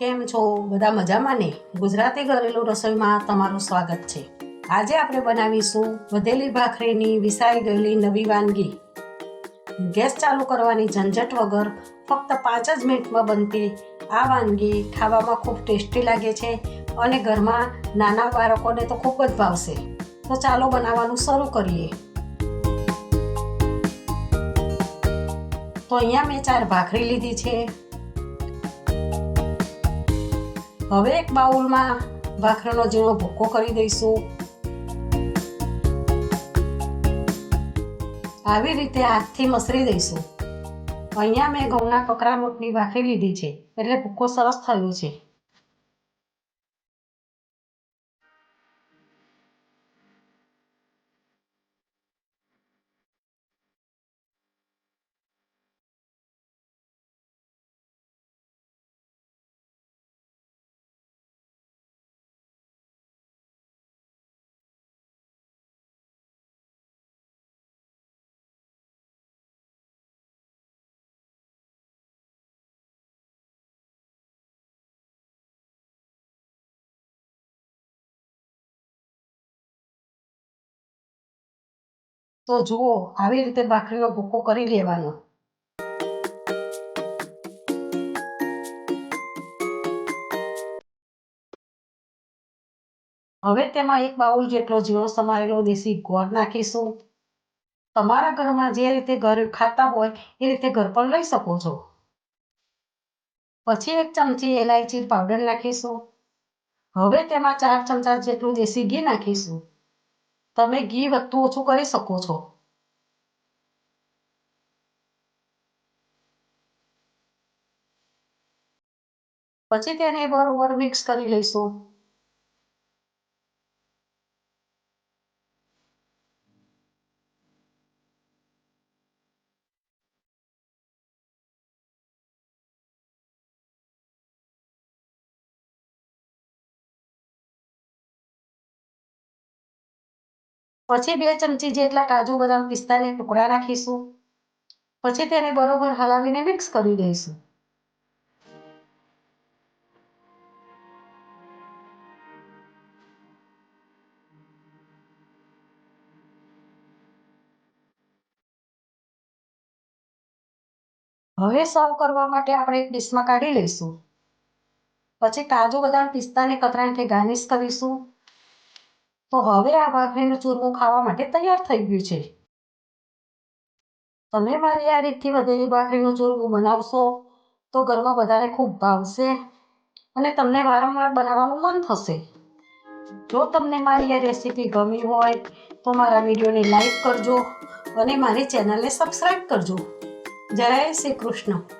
કેમ છો? બધા મજામાં ને? ગુજરાતી ઘરેલું રસોઈમાં તમારું સ્વાગત છે. આજે આપણે બનાવીશું વધેલી ભાખરીની વિસાઈ ગયેલી નવી વાનગી. ગેસ ચાલુ કરવાની ઝંઝટ વગર ફક્ત પાંચ જ મિનિટમાં બનતી આ વાનગી ખાવામાં ખૂબ ટેસ્ટી લાગે છે અને ઘરમાં નાના બાળકોને તો ખૂબ જ ભાવશે. તો ચાલો બનાવવાનું શરૂ કરીએ. તો અહીંયા મેં ચાર ભાખરી લીધી છે. હવે એક બાઉલમાં ભાખરીનો ઝીણો ભૂકો કરી દઈશું. આવી રીતે હાથથી મસરી દઈશું. અહીંયા મેં ઘઉંના કકરા મોટની ભાખરી લીધી છે. એટલે ભૂકો સરસ થયો છે. તો જુઓ, આવી રીતે ભાખરીનો ભૂકો કરી લેવાનો. હવે તેમાં એક બાઉલ જેટલો જીરો સમારેલો દેશી ગોળ નાખીશું. તમારા ઘરમાં જે રીતે ઘર ખાતા હોય, એ રીતે ઘર પણ લઈ શકો છો. પછી એક ચમચી એલાયચી પાવડર નાખીશું. હવે તેમાં ચાર ચમચા જેટલું દેશી ઘી નાખીશું. તમે ઘી વધતું ઓછું કરી શકો છો. પછી તેને બરોબર મિક્સ કરી લઈશું. પછી બે ચમચી જેટલા કાજુ બદામ પિસ્તાને ટુકડા નાખીશું પછી તેને બરોબર હલાવીને મિક્સ કરી દઈશું. હવે સર્વ કરવા માટે આપણે એક ડીશમાં કાઢી લઈશું. પછી કાજુ બદામ પિસ્તાને કતરાણથી ગાર્નિશ કરીશું. હવે આ ભાખરીનું ચૂરમું ખાવા માટે તૈયાર થઈ ગયું છે. તમે મારી આ રીતથી વધેલી ભાખરીનું ચૂરમું બનાવશો તો ઘરમાં બધાને ખૂબ ભાવશે અને તમને વારંવાર બનાવવાનું મન થશે. જો તમને મારી આ રેસીપી ગમી હોય તો મારા વિડીયોને લાઈક કરજો અને મારી ચેનલને સબસ્ક્રાઈબ કરજો. જય શ્રી કૃષ્ણ.